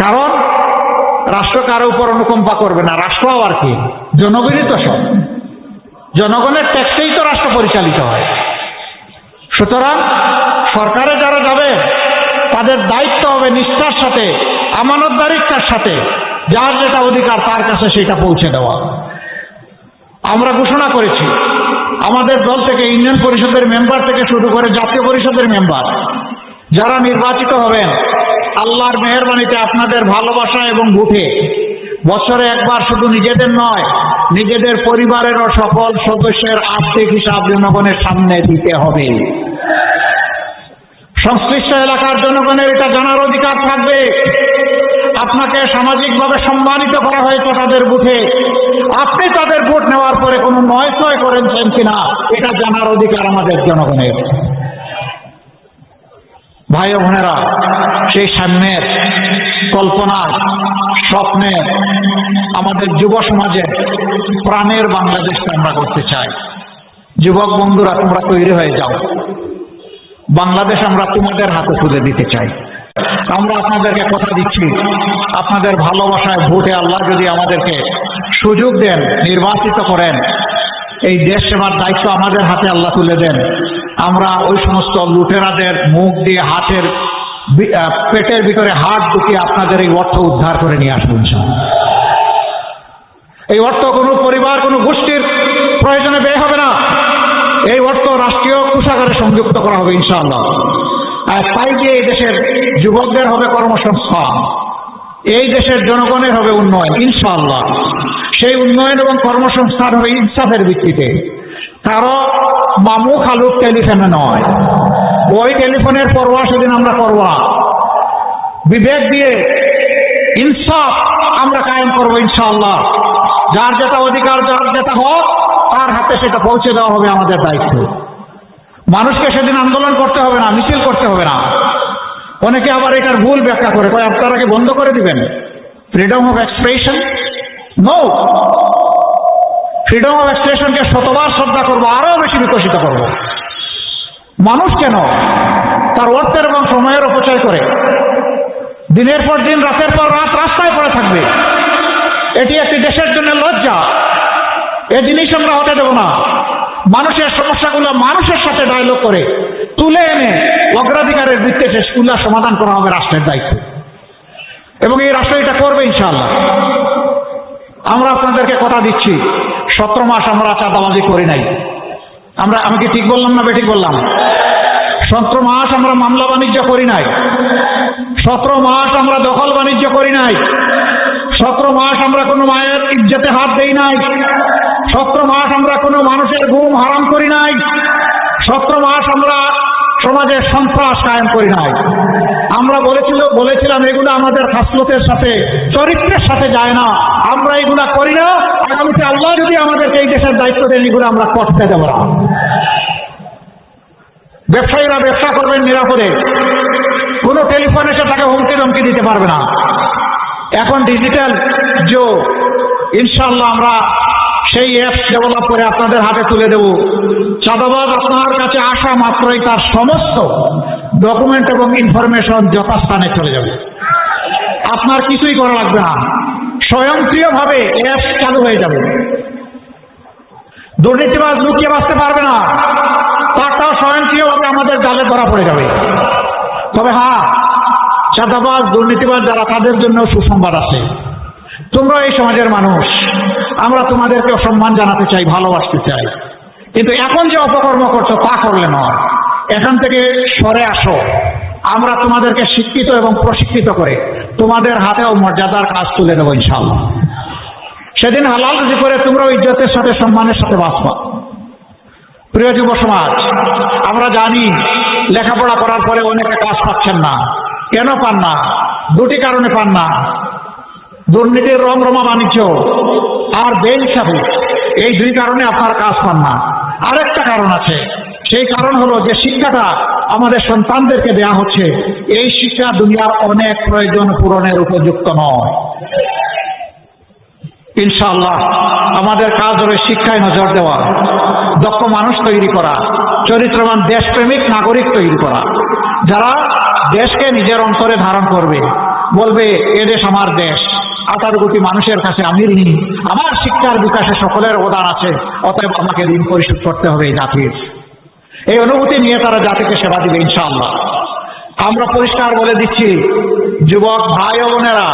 কারণ রাষ্ট্র কারও উপর অনুকম্পা করবে না। রাষ্ট্র আবার কি? জনগণই তো সব। জনগণের ট্যাক্সেই তো রাষ্ট্র পরিচালিত হয়। সুতরাং সরকারে যারা যাবে, তাদের দায়িত্ব হবে নিষ্ঠার সাথে, আমানতদারিত্বের সাথে, যার যেটা অধিকার তার কাছে সেটা পৌঁছে দেওয়া। আমরা ঘোষণা করেছি, আমাদের দল থেকে ইউনিয়ন পরিষদের মেম্বার থেকে শুরু করে জাতীয় পরিষদের মেম্বার, যারা নির্বাচিত হবেন আল্লাহর মেহরবানিতে আপনাদের ভালোবাসা এবং ভোটে বছরে একবার শুধু নিজেদের নয়, নিজেদের পরিবারেরও সকল সদস্যের আর্থিক হিসাব জনগণের সামনে দিতে হবে। সংশ্লিষ্ট এলাকার জনগণের এটা জানার অধিকার থাকবে। আপনাকে সামাজিকভাবে সম্মানিত করা হয়েছে তাদের বুথে। আপনি তাদের ভোট নেওয়ার পরে কোনো নয় ছয় করেছেন কিনা, এটা জানার অধিকার আমাদের জনগণের। ভাই বোনেরা, সেই সামনের কল্পনার স্বপ্নের আমাদের যুব সমাজের প্রাণের বাংলাদেশকে আমরা করতে চাই। যুবক বন্ধুরা, তোমরা তৈরি হয়ে যাও। বাংলাদেশ আমরা তোমাদের হাতে তুলে দিতে চাই। আমরা আপনাদেরকে কথা দিচ্ছি, আপনাদের ভালোবাসায় ভোটে আল্লাহ যদি আমাদেরকে সুযোগ দেন, নির্বাচিত করেন, এই দেশ সেবার দায়িত্ব আমাদের হাতে আল্লাহ তুলে দেন। আমরা ওই সমস্ত লুটেরাদের মুখ দিয়ে হাতের পেটের ভিতরে হাত ঢুকিয়ে আপনাদের এই অর্থ উদ্ধার করে নিয়ে আসব এই অর্থ কোনো পরিবার, কোনো গোষ্ঠীর প্রয়োজনে ব্যয় হবে না। এই অর্থ রাষ্ট্রীয় কোষাগারে সংযুক্ত করা হবে ইনশাআল্লাহ। আর তাই যে এই দেশের যুবকদের হবে কর্মসংস্থান, এই দেশের জনগণের হবে উন্নয়ন, ইনশাআল্লাহ। সেই উন্নয়ন এবং কর্মসংস্থান হবে ইনসাফের ভিত্তিতে। কারও মামু খালুক টেলিফোনে নয়। ওই টেলিফোনের পরোয়া সেদিন আমরা করবা বিবেক দিয়ে ইনসাফ আমরা কায়েম করব ইনশাআল্লাহ। যার যেটা অধিকার, যার যেটা হোক, তার হাতে সেটা পৌঁছে দেওয়া হবে আমাদের দায়িত্ব। মানুষকে সেদিন আন্দোলন করতে হবে না, মিছিল করতে হবে না। অনেকে আবার এটার ভুল ব্যাখ্যা করে, কয় আপনারা কি বন্ধ করে দিবেন? Freedom of expression no freedom of এক্সপ্রেশনকে শতবার শ্রদ্ধা করব, আরও বেশি বিকশিত করব। মানুষ কেন তার অর্থের এবং সময়ের অপচয় করে? দিনের পর দিন, রাতের পর রাত রাস্তায় পড়ে থাকবে। এটি একটি দেশের জন্য লজ্জা। এ জিনিস আমরা হতে দেব না। মানুষের সমস্যাগুলো মানুষের সাথে ডায়লগ করে, তুলে এনে অগ্রাধিকারের ভিত্তিতে সেগুলো সমাধান করা হবে রাষ্ট্রের দায়িত্ব। এবং এই রাষ্ট্র এটা করবে ইনশাআল্লাহ। আমরা আপনাদেরকে কথা দিচ্ছি। সতেরো মাস আমরা চাঁদাবাজি করি নাই। আমরা, আমি কি ঠিক বললাম না বেঠিক বললাম? সতেরো মাস আমরা মামলা বাণিজ্য করি নাই। সতেরো মাস আমরা দখল বাণিজ্য করি নাই। সতেরো মাস আমরা কোনো মায়ের ইজ্জতে হাত দেই নাই। সতেরো মাস আমরা কোনো মানুষের ঘুম হারাম করি নাই। সতেরো মাস আমরা সমাজের সন্ত্রাস কায়েম করি নাই। আমরা বলেছিল, বলেছিলাম এগুলো আমাদের খাসলতের সাথে, চরিত্রের সাথে যায় না। আমরা এগুলা করি না, আগামীতে আল্লাহ যদি আমাদেরকে এই দেশের দায়িত্ব দেন এগুলো আমরা করতে দেব না। ব্যবসায়ীরা ব্যবসা করবেন নিরাপদে। কোনো টেলিফোন এসে তাকে হুমকি ধমকি দিতে পারবে না। এখন ডিজিটাল যো ইনশাল্লাহ আমরা সেই অ্যাপস ডেভেলপ করে আপনাদের হাতে তুলে দেব। চাঁদাবাজ আপনার কাছে আসা মাত্রই তার সমস্ত ডকুমেন্ট এবং ইনফরমেশন যথাস্থানে চলে যাবে। আপনার কিছুই করা লাগবে না। স্বয়ংক্রিয়ভাবে অ্যাপস চালু হয়ে যাবে। দুর্নীতিবাজ লুকিয়ে বাঁচতে পারবে না। তারটাও স্বয়ংক্রিয়ভাবে আমাদের জালে ধরা পড়ে যাবে। তবে হ্যাঁ চাঁদাবাজ, দুর্নীতিবাজ যারা, তাদের জন্য সুসংবাদ আছে। তোমরা এই সমাজের মানুষ। আমরা তোমাদেরকে সম্মান জানাতে চাই, ভালোবাসতে চাই। কিন্তু এখন যে অপকর্ম করছ, তা করলে নয়। এখান থেকে সরে আসো। আমরা তোমাদেরকে শিক্ষিত এবং প্রশিক্ষিত করে তোমাদের হাতেও মর্যাদার কাজ তুলে দেবো ইনশাল্লাহ সেদিন হালাল রুজি করে তোমরাও ইজ্জতের সাথে, সম্মানের সাথে বাঁচবা। প্রিয় যুব সমাজ, আমরা জানি লেখাপড়া করার পরে অনেকে কাজ পাচ্ছেন না। কেন পান না? দুটি কারণে পান না। দুর্নীতির রমরমা বাণিজ্য আর বেল হিসাবে এই দুই কারণে আপনার কাজ পান না। আরেকটা কারণ আছে। সেই কারণ হলো যে শিক্ষাটা আমাদের সন্তানদেরকে দেয়া হচ্ছে, এই শিক্ষা দুনিয়ার অনেক প্রয়োজন পূরণের উপযুক্ত নয়। ইনশাআল্লাহ, আমাদের কাজ হবে শিক্ষায় নজর দেওয়া, দক্ষ মানুষ তৈরি করা, চরিত্রবান দেশপ্রেমিক নাগরিক তৈরি করা, যারা দেশকে নিজের অন্তরে ধারণ করবে, বলবে এদেশ আমার দেশ, আঠারো কোটি মানুষের কাছে আমি ঋণী, আমার শিক্ষার বিকাশে সকলের অবদান আছে, অতএব আমাকে ঋণ পরিশোধ করতে হবে এই জাতির। এই অনুভূতি নিয়ে তারা জাতিকে সেবা দিবে, ইনশাআল্লাহ। আমরা পরিষ্কার বলে দিচ্ছি, যুবক ভাই ও বোনেরা,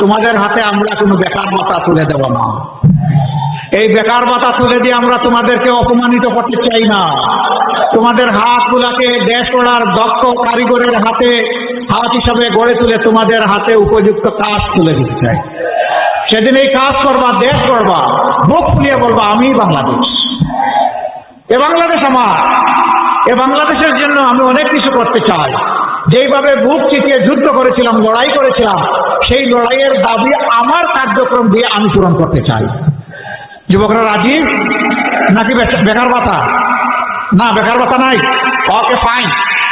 তোমাদের হাতে আমরা কোনো বেকার ভাতা তুলে দেব না। এই বেকার ভাতা তুলে দিয়ে আমরা তোমাদেরকে অপমানিত করতে চাই না। তোমাদের হাতগুলাকে দেশ গড়ার দক্ষ কারিগরের হাতে, হাত হিসাবে গড়ে তুলে তোমাদের হাতে উপযুক্ত কাজ তুলে দিতে চাই। সেদিন এই কাজ করবা, দেশ করবা বুক ফুলিয়ে বলবা, আমি বাংলাদেশ। এ বাংলাদেশ আমার। এ বাংলাদেশের জন্য আমি অনেক কিছু করতে চাই। যেইভাবে বুক চিতিয়ে যুদ্ধ করেছিলাম, লড়াই করেছিলাম, সেই লড়াইয়ের দাবি আমার কার্যক্রম দিয়ে আমি পূরণ করতে চাই। যুবকরা রাজি? নাকি বেকার ভাতা? না, বেকার ভাতা নাই। ওকে ফাইন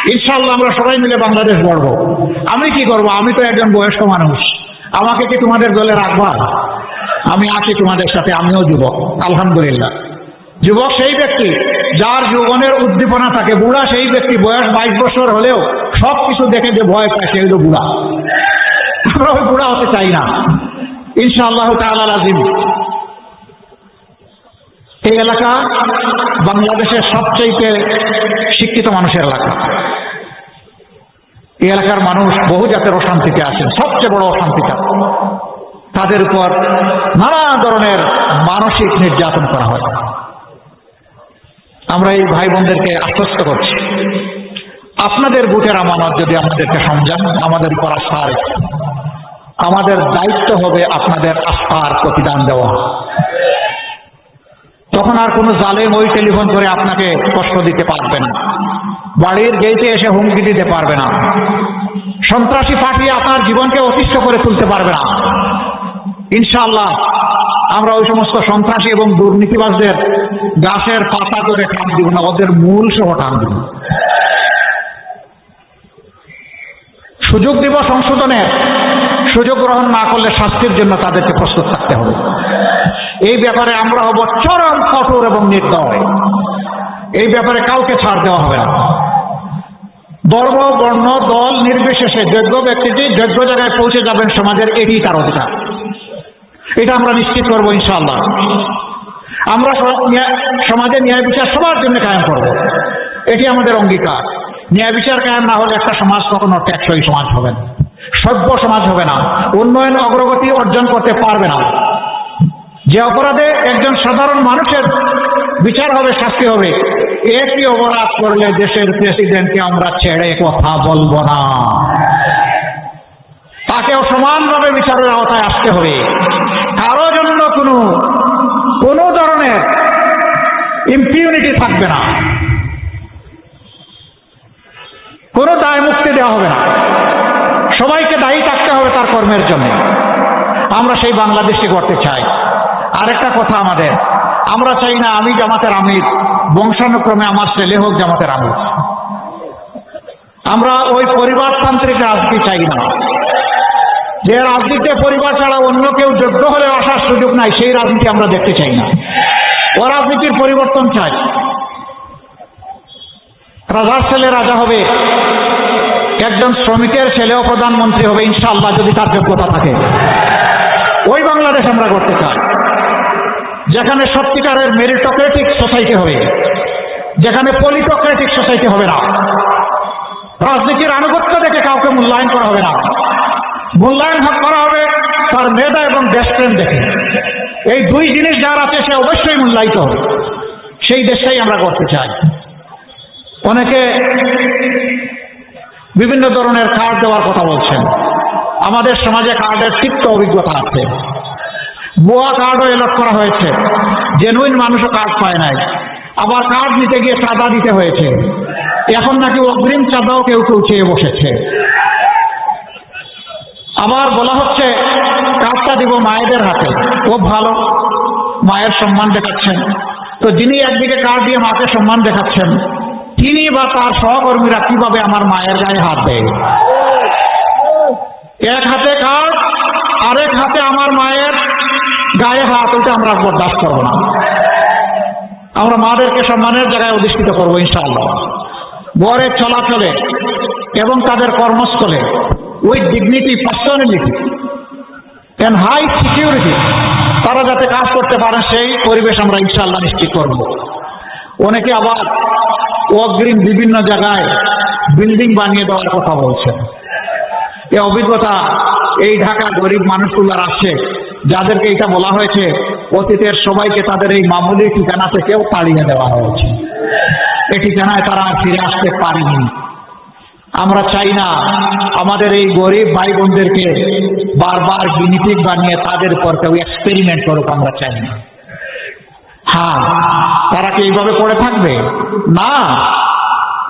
ইনশাল্লাহ আমরা সবাই মিলে বাংলাদেশ গড়ব। আমি কি করব? আমি তো একজন বয়স্ক মানুষ। আমাকে কি তোমাদের দলে রাখবা? আমি আছি তোমাদের সাথে, আমিও যুবক। আলহামদুলিল্লাহ। যুবক সেই ব্যক্তি যার যৌবনের উদ্দীপনা থাকে, বুড়া সেই ব্যক্তি, বয়স বাইশ বছর হলেও সব কিছু দেখে যে ভয় পায় সেই হলো বুড়া। আমরা ওই বুড়া হতে চাই না। ইনশাআল্লাহ তাআলা আজিম। এই এলাকা বাংলাদেশের সবচেয়ে শিক্ষিত মানুষের এলাকা। এই এলাকার মানুষ বহু জাতের অশান্তিতে আছেন, সবচেয়ে বড় অশান্তিটা। তাদের উপর নানা ধরনের মানসিক নির্যাতন করা হয়। আমরা এই ভাই বোনদেরকে আশ্বস্ত করছি। আপনাদের বুটের আমানত যদি আমাদেরকে সমঝান, আমাদের উপর আস্থা আমাদের দায়িত্ব হবে আপনাদের আস্থার প্রতিদান দেওয়া। তখন আর কোনো জালেম ওই টেলিফোন করে আপনাকে কষ্ট দিতে পারবে না। বাড়ির গেইটে এসে হুমকি দিতে পারবে না। সন্ত্রাসী পাঠিয়ে আপনার জীবনকে অতিষ্ঠ করে তুলতে পারবে না। ইনশাআল্লাহ আমরা ওই সমস্ত সন্ত্রাসী এবং দুর্নীতিবাজদের গাছের পাতা করে টান দিব না, ওদের মূল সহ টান দিব। সুযোগ দিব সংশোধনের, সুযোগ গ্রহণ না করলে শাস্তির জন্য তাদেরকে প্রস্তুত থাকতে হবে। এই ব্যাপারে আমরা হব চরম কঠোর এবং নির্দয়। এই ব্যাপারে কাউকে ছাড় দেওয়া হবে না। ধর্ম, বর্ণ, দল, নির্বিশেষে যোগ্য ব্যক্তিটি যোগ্য জায়গায় পৌঁছে যাবেন, সমাজের এটি তার অধিকার। এটা আমরা নিশ্চিত করব ইনশাআল্লাহ। আমরা সমাজে ন্যায় বিচার সবার জন্য কায়েম করব। এটি আমাদের অঙ্গীকার। ন্যায় বিচার কায়েম না হলে একটা সমাজ কখনো টেকসই সমাজ হবে না। সভ্য সমাজ হবে না। উন্নয়ন অগ্রগতি অর্জন করতে পারবে না। যে অপরাধে একজন সাধারণ মানুষের বিচার হবে, শাস্তি হবে একই অপরাধ করলে দেশের প্রেসিডেন্টকে আমরা ছেড়ে কথা বলব না? তাকেও সমানভাবে বিচারের আওতায় আসতে হবে। কারও জন্য কোনো ইম্পিউনিটি থাকবে না। কোনো দায় মুক্তি দেওয়া হবে না। সবাইকে দায়ী থাকতে হবে তার কর্মের জন্য। আমরা সেই বাংলাদেশকে করতে চাই। আরেকটা কথা আমাদের, আমরা চাই না আমি জামাতের আমির, বংশানুক্রমে আমার ছেলে হোক জামাতের আমির। আমরা ওই পরিবারতান্ত্রিক রাজনীতি চাই না। যে রাজনীতিতে পরিবার ছাড়া অন্য কেউ যোগ্য হলে আসার সুযোগ নাই, সেই রাজনীতি আমরা দেখতে চাই না। ও রাজনীতির পরিবর্তন চাই। রাজার ছেলে রাজা হবে। একজন শ্রমিকের ছেলেও প্রধানমন্ত্রী হবে ইনশাল্লাহ যদি তার যোগ্যতা থাকে। ওই বাংলাদেশ আমরা করতে চাই। যেখানে সত্যিকারের মেরিটোক্রেটিক সোসাইটি হবে, যেখানে পলিটোক্রেটিক সোসাইটি হবে না। রাজনীতির আনুগত্য দেখে কাউকে মূল্যায়ন করা হবে না। মূল্যায়ন করা হবে তার মেধা এবং দেশপ্রেম দেখে। এই দুই জিনিস যার আছে, সে অবশ্যই মূল্যায়িত হবে। সেই দেশটাই আমরা করতে চাই। অনেকে বিভিন্ন ধরনের কার্ড দেওয়ার কথা বলছেন। আমাদের সমাজে কার্ডের তিক্ত অভিজ্ঞতা আছে। বোয়া কার্ডও এলট করা হয়েছে। জেনুইন মানুষও কার্ড পায় নাই। আবার কার্ড নিতে গিয়ে চাঁদা দিতে হয়েছে। এখন নাকি অগ্রিম চাঁদাও কেউ কেউ চেয়ে বসেছে। আবার বলা হচ্ছে কাজটা দিব মায়েদের হাতে। খুব ভালো। মায়ের সম্মান দেখাচ্ছেন। তো যিনি একদিকে কার্ড দিয়ে মাকে সম্মান দেখাচ্ছেন, তিনি বা তার সহকর্মীরা কীভাবে আমার মায়ের গায়ে হাত দেয়? এক হাতে কার্ড আরেক হাতে আমার মায়ের গায়ে হাত ওইটা আমরা বরদাস্ত করব না। আমরা মাদেরকে সম্মানের জায়গায় অধিষ্ঠিত করব, ইনশাআল্লাহ। বরের চলাচলে এবং তাদের কর্মস্থলে with dignity personality and high security তারা যাতে কাজ করতে পারে, সেই পরিবেশ আমরা ইনশাল্লাহ নিশ্চিত করব। অনেকে আবার অগ্রিম বিভিন্ন জায়গায় বিল্ডিং বানিয়ে দেওয়ার কথা বলছেন। এই অভিজ্ঞতা এই ঢাকা গরিব মানুষগুলোর আছে, যাদেরকে এটা বলা হয়েছে, অতীতের সবাইকে তাদের এই মামুলি ঠিকানা থেকেও তাড়িয়ে দেওয়া হয়েছে। এই ঠিকানায় তারা আর ফিরে আসতে পারেনি। আমরা চাই না আমাদের এই গরিব ভাই বোনদেরকে বারবার গিনিপিক বানিয়ে তাদের উপর কেউ এক্সপেরিমেন্ট করুক, আমরা চাই না। হ্যাঁ তারা কি এইভাবে করে থাকবে? না,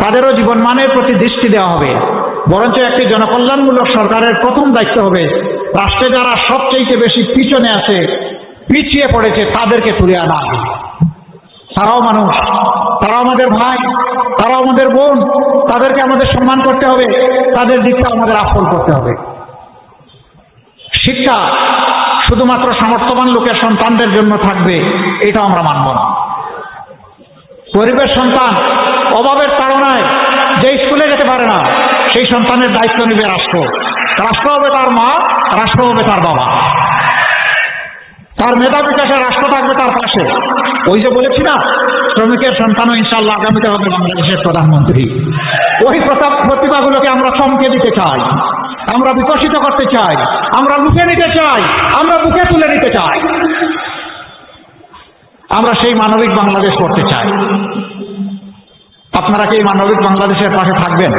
তাদেরও জীবনমানের প্রতি দৃষ্টি দেওয়া হবে। বরঞ্চ একটি জনকল্যাণমূলক সরকারের প্রথম দায়িত্ব হবে, রাষ্ট্রে যারা সবচেয়ে বেশি পিছনে আছে, পিছিয়ে পড়েছে, তাদেরকে তুলে আনা তারাও মানুষ, তারাও আমাদের ভাই, তারাও আমাদের বোন, তাদেরকে আমাদের সম্মান করতে হবে, তাদের দিকটা আমাদের আফল করতে হবে। শিক্ষা শুধুমাত্র সামর্থ্যবান লোকের সন্তানদের জন্য থাকবে এটা আমরা মানব না। গরিবের সন্তান অভাবের তাড়নায় যে স্কুলে যেতে পারে না, সেই সন্তানের দায়িত্ব নেবে রাষ্ট্র। রাষ্ট্র হবে তার মা, রাষ্ট্র হবে তার বাবা। তার মেধা বিকাশে রাষ্ট্র থাকবে তার পাশে। ওই যে বলেছি না, শ্রমিকের সন্তানও ইনশাল্লাহ আগামীতে হবে বাংলাদেশের প্রধানমন্ত্রী। ওই প্রতিভাগুলোকে আমরা চমকে দিতে চাই। আমরা বিকশিত করতে চাই, আমরা লুকে নিতে চাই, আমরা বুকে তুলে নিতে চাই। আমরা সেই মানবিক বাংলাদেশ করতে চাই। আপনারা কি মানবিক বাংলাদেশের পাশে থাকবেন?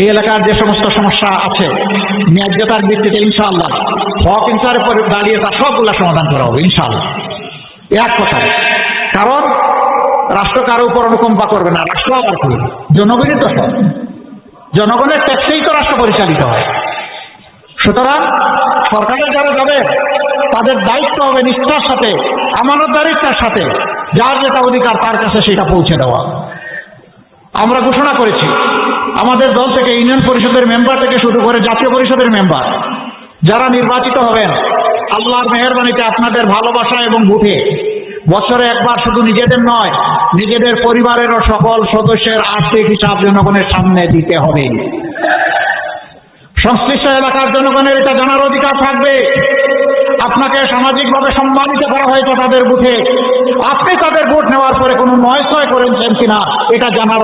এই এলাকার যে সমস্ত সমস্যা আছে, ন্যায্যতার ভিত্তিতে ইনশাআল্লাহ হক ইনসারের পরে দাঁড়িয়ে তার সবগুলা সমাধান করা হবে, ইনশাআল্লাহ। এক কথা কারণ রাষ্ট্র কারও উপর অনুকম্পা করবে না, রাষ্ট্র আবার করবে। জনগণই তো জনগণের ট্যাক্সেই তো রাষ্ট্র পরিচালিত হয়। সুতরাং সরকারের যারা যাবে, তাদের দায়িত্ব হবে নিষ্ঠার সাথে, আমানতদারিত্বের সাথে, যার যেটা অধিকার তার কাছে সেটা পৌঁছে দেওয়া। আমরা ঘোষণা করেছি, আমাদের দল থেকে ইউনিয়ন পরিষদের মেম্বার থেকে শুরু করে জাতীয় পরিষদের মেম্বার যারা নির্বাচিত হবেন, আল্লাহর মেহরবানিতে আপনাদের ভালোবাসা এবং ভোটে বছরে একবার শুধু নিজেদের নয়, নিজেদের পরিবারেরও সকল সদস্যের আর্থিক হিসাব জনগণের সামনে দিতে হবে। সংশ্লিষ্ট এলাকার জনগণের এটা জানার অধিকার থাকবে। আপনাকে সামাজিকভাবে সম্মানিত করা হয়েছে তাদের বুথে। আপনি তাদের ভোট নেওয়ার পরে কোনো নয় ছয় করেছেন কিনা, এটা জানার